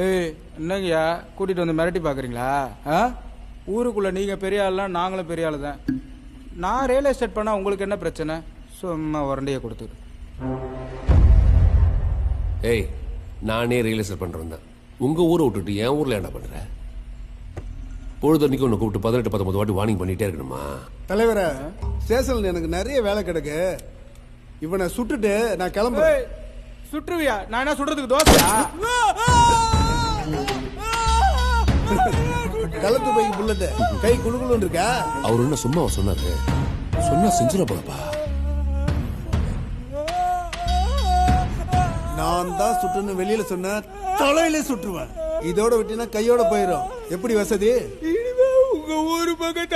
ஏய் என்னங்கய்யா? கூட்டிகிட்டு வந்து மிரட்டி பார்க்குறீங்களா? ஆ? ஊருக்குள்ளே நீங்கள் பெரிய ஆள்லாம் நாங்களும் பெரிய ஆளு தான் நான் ரியல் எஸ்டேட் பண்ணால் உங்களுக்கு என்ன பிரச்சனை? சும்மா உரண்டியை கொடுத்துரு. ஏய் நானே ரியல் எஸ்டேட் பண்ணுறேன் தான் உங்கள் ஊரை விட்டுட்டு என் ஊரில் என்ன பண்ணுறேன் பொழுதன்னைக்கு உன்னை கூப்பிட்டு பதினெட்டு பத்தொன்பது வாட்டி வார்னிங் பண்ணிட்டே இருக்கணுமா? தலைவரே ஸ்டேஷன்ல எனக்கு நிறைய வேலை கிடக்கு. இவனை சுட்டுட்டு நான் கிளம்புறேன். சுற்றுவியா? நான் என்ன சுடுறதுக்கு தோசையா? கலத்து பைக்கு புல்லட்டு. கை குழுகுலுன்னு இருக்கா? அவர் என்ன சும்மா சொன்னாரு? சொன்னா செஞ்சிட போலப்பா. நான் தான் சுட்டுன்னு வெளியில சொன்ன தலையிலே சுட்டுருவேன். இதோட விட்டினா கையோட போயிடும் எப்படி வசதி? உங்க ஊரு பக்கம்